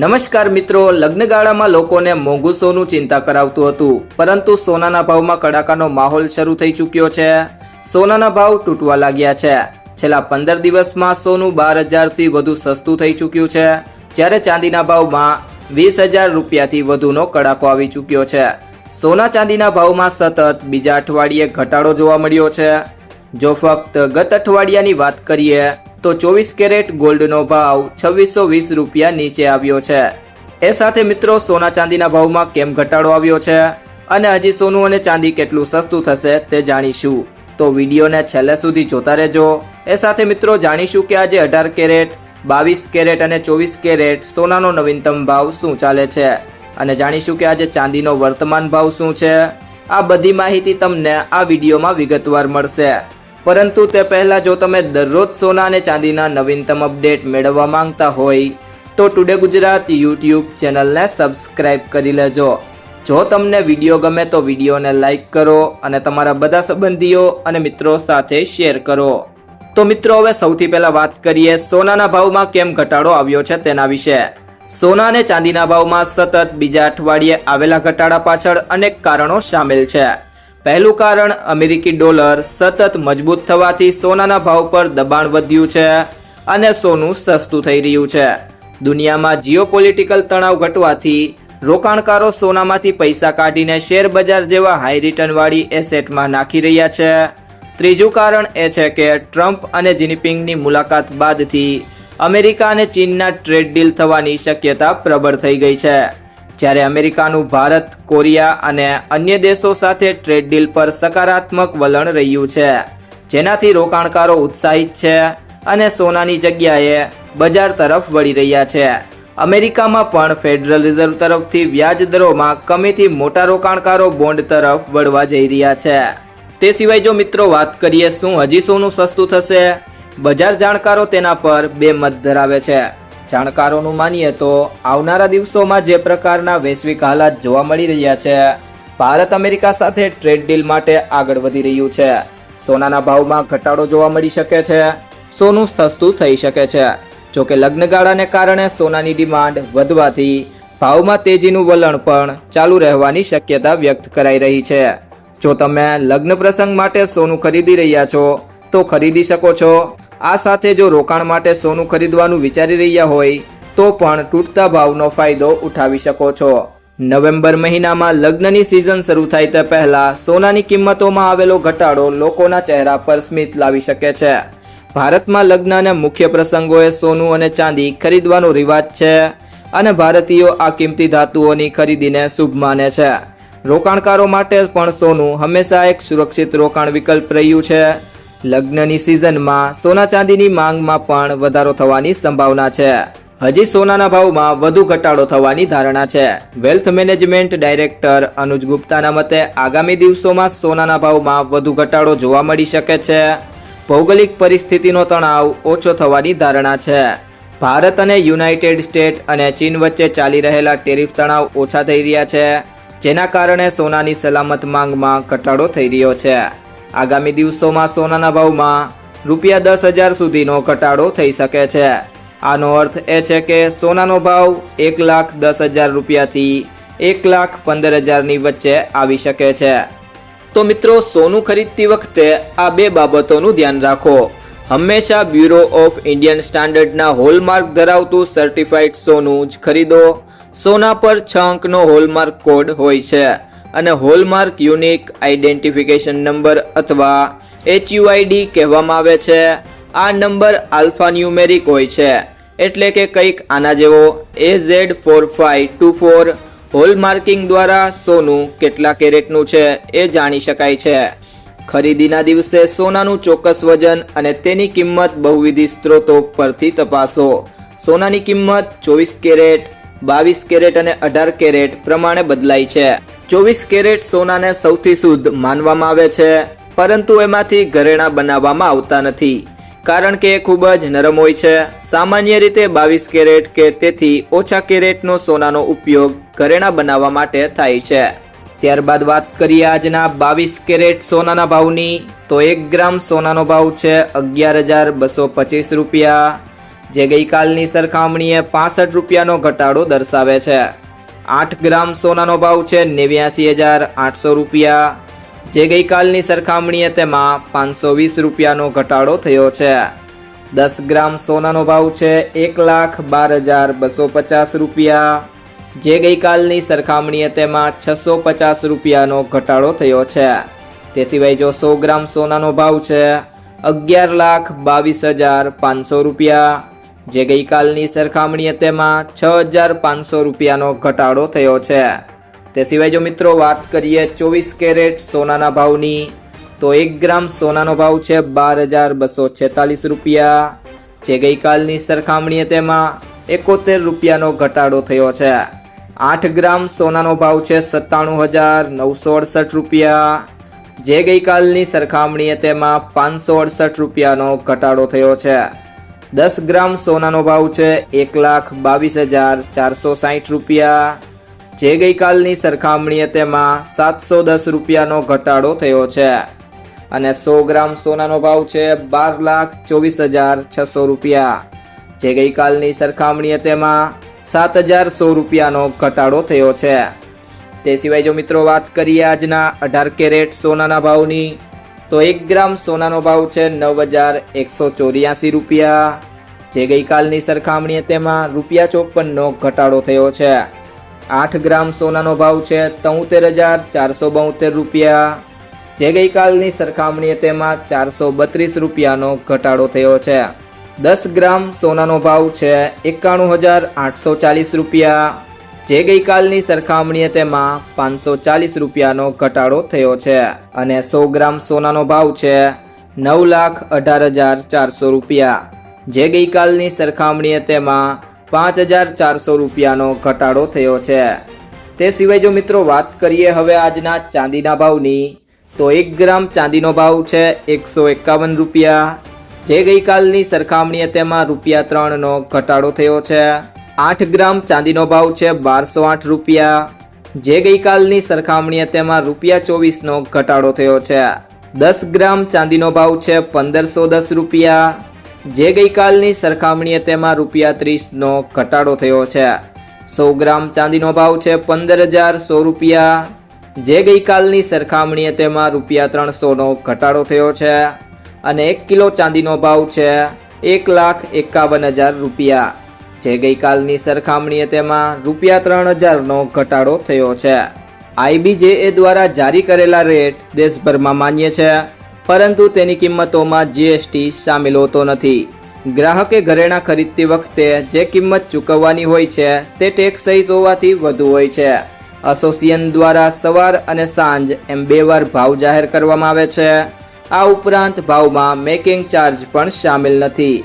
નમસ્કાર મિત્રો, લગ્નગાળામાં લોકોને મોંઘું સોનું ચિંતા કરાવતું હતું, પરંતુ સોનાના ભાવમાં કડાકાનો માહોલ શરૂ થઈ ચૂક્યો છે. સોનાના ભાવ તૂટવા લાગ્યા છે. છેલ્લા પંદર દિવસમાં સોનું બાર હજારથી વધુ સસ્તું થઈ ચૂક્યું છે. જ્યારે ચાંદીના ભાવમાં વીસ હજાર રૂપિયાથી વધુનો કડાકો આવી ચૂક્યો છે. સોના ચાંદીના ભાવમાં સતત બીજા અઠવાડિયે ઘટાડો જોવા મળ્યો છે. જો ફક્ત ગત અઠવાડિયાની વાત કરીએ તો ચોવીસ કેરેટ ગોલ્ડનો ભાવ છવ્વીસો વીસ રૂપિયા નીચે આવ્યો છે. એ સાથે મિત્રો સોના ચાંદીના ભાવમાં કેમ ઘટાડો આવ્યો છે? અને હજી સોનું અને ચાંદી કેટલું સસ્તું થશે તે જાણીશું. તો વિડીયોને છેલ્લે સુધી જોતા રહેજો. એ સાથે મિત્રો જાણીશું કે આજે અઢાર કેરેટ, બાવીસ કેરેટ અને ચોવીસ કેરેટ સોનાનો નવીનતમ ભાવ શું ચાલે છે? અને જાણીશું કે આજે ચાંદીનો વર્તમાન ભાવ શું છે? આ બધી માહિતી તમને આ વિડીયોમાં વિગતવાર મળશે. પરંતુ તે પહેલાં જો તમે દરરોજ સોના અને ચાંદીના નવીનતમ અપડેટ મેળવવા માંગતા હોય, તો ટુડે ગુજરાત યુટ્યુબ ચેનલને સબસ્ક્રાઇબ કરી લેજો. જો તમને વીડિયો ગમે તો વિડીયોને લાઈક કરો અને તમારા બધા સંબંધીઓ અને મિત્રો સાથે શેર કરો. તો મિત્રો, હવે સૌથી પહેલાં વાત કરીએ સોનાના ભાવમાં કેમ ઘટાડો આવ્યો છે તેના વિશે. સોના અને ચાંદીના ભાવમાં સતત બીજા અઠવાડિયે આવેલા ઘટાડા પાછળ અનેક કારણો સામેલ છે. પહેલું કારણ, અમેરિકી ડોલર સતત મજબૂત થવાથી સોનાના ભાવ પર દબાણ વધ્યું છે અને સોનું સસ્તું થઈ રહ્યું છે. દુનિયામાં જીઓપોલિટિકલ તણાવ ઘટવાથી રોકાણકારો સોનામાંથી પૈસા કાઢીને શેરબજાર જેવા હાઈ રિટર્નવાળી એસેટમાં નાખી રહ્યા છે. ત્રીજું કારણ એ છે કે ટ્રમ્પ અને જિનપિંગની મુલાકાત બાદથી અમેરિકા અને ચીનના ટ્રેડ ડીલ થવાની શક્યતા પ્રબળ થઈ ગઈ છે. જ્યારે અમેરિકાનું ભારત, કોરિયા અને અન્ય દેશો સાથે ટ્રેડ ડીલ પર સકારાત્મક વલણ રહ્યું છે. જેનાથી રોકાણકારો ઉત્સાહિત છે અને સોનાની જગ્યાએ બજાર તરફ વળી રહ્યા છે. અમેરિકામાં પણ ફેડરલ રિઝર્વ તરફથી વ્યાજ દરોમાં કમીથી મોટા રોકાણકારો બોન્ડ તરફ વળવા જઈ રહ્યા છે. તે સિવાય જો મિત્રો વાત કરીએ શું હજી સોનું સસ્તું થશે? બજાર જાણકારો તેના પર બે મત ધરાવે છે. જાણકારોનું માનીએ તો આવનારા દિવસોમાં જે પ્રકારના વૈશ્વિક હાલાત જોવા મળી રહ્યા છે, ભારત અમેરિકા સાથે ટ્રેડ ડીલ માટે આગળ વધી રહ્યું છે. સોનાના ભાવમાં ઘટાડો જોવા મળી શકે છે, સોનું સસ્તું થઈ શકે છે. જોકે લગ્નગાળાને કારણે સોનાની ડિમાન્ડ વધવાથી ભાવમાં તેજીનું વલણ પણ ચાલુ રહેવાની શક્યતા વ્યક્ત કરાઈ રહી છે. જો તમે લગ્ન પ્રસંગ માટે સોનું ખરીદી રહ્યા છો, તો ખરીદી શકો છો. આ સાથે જો રોકાણ માટે સોનું ખરીદવાનું વિચારી રહ્યા હોય, તો પણ તૂટતા ભાવનો ફાયદો ઉઠાવી શકો છો. નવેમ્બર મહિનામાં લગ્નની સિઝન શરૂ થાય તે પહેલા સોનાની કિંમતોમાં આવેલો ઘટાડો લોકોના ચહેરા પર સ્મિત લાવી શકે છે. ભારતમાં લગ્ન અને મુખ્ય પ્રસંગોએ સોનું અને ચાંદી ખરીદવાનો રિવાજ છે અને ભારતીયો આ કિંમતી ધાતુઓની ખરીદીને શુભ માને છે. રોકાણકારો માટે પણ સોનું હંમેશા એક સુરક્ષિત રોકાણ વિકલ્પ રહ્યું છે. લગ્નની સિઝનમાં સોના ચાંદીની માંગમાં પણ વધારો થવાની સંભાવના છે. હજી સોનાના ભાવમાં વધુ ઘટાડો થવાની ધારણા છે. વેલ્થ મેનેજમેન્ટ ડાયરેક્ટર અનુજ ગુપ્તાના મતે આગામી દિવસોમાં સોનાના ભાવમાં વધુ ઘટાડો જોવા મળી શકે છે. ભૌગોલિક પરિસ્થિતિનો તણાવ ઓછો થવાની ધારણા છે. ભારત અને યુનાઇટેડ સ્ટેટ અને ચીન વચ્ચે ચાલી રહેલા ટેરિફ તણાવ ઓછા થઈ રહ્યા છે, જેના કારણે સોનાની સલામત માંગમાં ઘટાડો થઈ રહ્યો છે. આગામી દિવસોમાં સોનાના ભાવમાં રૂપિયા દસ હજાર સુધીનો ઘટાડો થઈ શકે છે. આનો અર્થ એ છે કે સોનાનો ભાવ એક લાખ દસ હજાર રૂપિયાથી એક લાખ પંદર હજારની વચ્ચે આવી શકે છે. તો મિત્રો, સોનું ખરીદતી વખતે આ બે બાબતોનું ધ્યાન રાખો. હંમેશા બ્યુરો ઓફ ઇન્ડિયન સ્ટાન્ડર્ડના હોલમાર્ક ધરાવતું સર્ટિફાઈડ સોનું જ ખરીદો. સોના પર છ અંકનો હોલમાર્ક કોડ હોય છે. અને હોલમાર્ક યુનિક આઇડેન્ટિફિકેશન નંબર અથવા એચયુઆઈડી કહેવામાં આવે છે. આ નંબર આલ્ફા ન્યુમેરિક હોય છે, એટલે કે કંઈક આના જેવો. A Z four five two four hallmarking દ્વારા સોનું કેટલા કેરેટનું છે એ જાણી શકાય છે. ખરીદીના દિવસે સોનાનું ચોક્કસ વજન અને તેની કિંમત બહુવિધ સ્ત્રોતો પરથી તપાસો. સોનાની કિંમત ચોવીસ કેરેટ, બાવીસ કેરેટ અને અઢાર કેરેટ પ્રમાણે બદલાય છે. ચોવીસ કેરેટ સોનાને સૌથી શુદ્ધ માનવામાં આવે છે, પરંતુ એમાંથી ઘરેણાં બનાવવામાં આવતા નથી, કારણ કે એ ખૂબ જ નરમ હોય છે. સામાન્ય રીતે બાવીસ કેરેટ કે તેથી ઓછા કેરેટનો સોનાનો ઉપયોગ ઘરેણાં બનાવવા માટે થાય છે. ત્યારબાદ વાત કરીએ આજના બાવીસ કેરેટ સોનાના ભાવની, તો એક ગ્રામ સોનાનો ભાવ છે અગિયાર હજાર બસો પચીસ રૂપિયા, જે ગઈકાલની સરખામણીએ પાસઠ રૂપિયાનો ઘટાડો દર્શાવે છે. આઠ ગ્રામ સોનાનો ભાવ છે નેવ્યાસી હજાર આઠસો રૂપિયા. જે ગઈકાલની સરખામણીએ તેમાં પાંચસો વીસ રૂપિયાનો ઘટાડો થયો છે. દસ ગ્રામ સોનાનો ભાવ છે એક લાખ બાર હજાર બસો પચાસ રૂપિયા. જે ગઈકાલની સરખામણીએ તેમાં છસો પચાસ રૂપિયાનો ઘટાડો થયો છે. તે સિવાય જો સો ગ્રામ સોનાનો ભાવ છે અગિયાર લાખ બાવીસ હજાર પાંચસો રૂપિયા. જે ગઈકાલની સરખામણીએ તેમાં છ હજાર પાંચસો રૂપિયાનો ઘટાડો થયો છે. તે સિવાય જો મિત્રો વાત કરીએ ચોવીસ કેરેટ સોનાના ભાવની, તો એક ગ્રામ સોનાનો ભાવ છે બાર હજાર બસો છેતાલીસ રૂપિયા. જે ગઈકાલની સરખામણીએ તેમાં એકોતેર રૂપિયાનો ઘટાડો થયો છે. આઠ ગ્રામ સોનાનો ભાવ છે સત્તાણું હજાર નવસો અડસઠ રૂપિયા. જે ગઈકાલની સરખામણીએ તેમાં પાંચસો અડસઠ રૂપિયાનો ઘટાડો થયો છે. દસ ગ્રામ સોનાનો ભાવ છે એક લાખ બાવીસ હજાર ચારસો સાહીઠ રૂપિયા. જે ગઈકાલની સરખામણીએ તેમાં સાતસો દસ રૂપિયાનો ઘટાડો થયો છે. અને સો ગ્રામ સોનાનો ભાવ છે બાર લાખ ચોવીસ હજાર છસો રૂપિયા. જે ગઈકાલની સરખામણીએ તેમાં સાત હજાર સો રૂપિયાનો ઘટાડો થયો છે. તે સિવાય જો મિત્રો વાત કરીએ આજના અઢાર કેરેટ સોનાના ભાવની તો એક ગ્રામ સોનાનો ભાવ છે નવ હજાર એકસો ચોર્યાસી રૂપિયા. જે ગઈકાલની સરખામણીએ તેમાં રૂપિયા ચોપનનો ઘટાડો થયો છે. આઠ ગ્રામ સોનાનો ભાવ છે તોતેર હજાર ચારસો બોતેર રૂપિયા. જે ગઈકાલની સરખામણીએ તેમાં ચારસો બત્રીસ રૂપિયાનો ઘટાડો થયો છે. દસ ગ્રામ સોનાનો ભાવ છે એકાણું હજાર આઠસો ચાલીસ રૂપિયા. જે ગઈકાલની સરખામણીએ તેમાં પાંચસો ચાલીસ રૂપિયાનો ઘટાડો થયો છે અને સો ગ્રામ સોનાનો ભાવ છે નવ લાખ અઢાર હજાર ચારસો રૂપિયા. જે ગઈકાલની સરખામણીએ તેમાં પાંચ હજાર ચારસો રૂપિયાનો ઘટાડો થયો છે. તે સિવાય જો મિત્રો વાત કરીએ હવે આજના ચાંદીના ભાવની, તો એક ગ્રામ ચાંદીનો ભાવ છે એકસો એકાવન રૂપિયા. જે ગઈકાલની સરખામણીએ તેમાં રૂપિયા ત્રણનો ઘટાડો થયો છે. આઠ ગ્રામ ચાંદીનો ભાવ છે બારસો આઠ રૂપિયા. જે ગઈકાલની સરખામણીએ તેમાં રૂપિયા ચોવીસનો ઘટાડો થયો છે. દસ ગ્રામ ચાંદીનો ભાવ છે પંદરસો દસ રૂપિયા. જે ગઈકાલની સરખામણીએ તેમાં રૂપિયા ત્રીસનો ઘટાડો થયો છે. સો ગ્રામ ચાંદીનો ભાવ છે પંદર હજાર સો રૂપિયા. જે ગઈકાલની સરખામણીએ તેમાં રૂપિયા ત્રણસોનો ઘટાડો થયો છે. અને એક કિલો ચાંદીનો ભાવ છે એક લાખ એકાવન હજાર રૂપિયા. જે ગઈકાલની સરખામણીએ તેમાં રૂપિયા ત્રણ હજારનો ઘટાડો થયો છે. આઈબીજેએ દ્વારા જારી કરેલા રેટ દેશભરમાં માન્ય છે, પરંતુ તેની કિંમતોમાં જીએસટી સામેલ હોતો નથી. ગ્રાહકે ઘરેણાં ખરીદતી વખતે જે કિંમત ચૂકવવાની હોય છે, તે ટેક્સ સહિત હોવાથી વધુ હોય છે. એસોસિએશન દ્વારા સવાર અને સાંજ એમ બે વાર ભાવ જાહેર કરવામાં આવે છે. આ ઉપરાંત ભાવમાં મેકિંગ ચાર્જ પણ સામેલ નથી.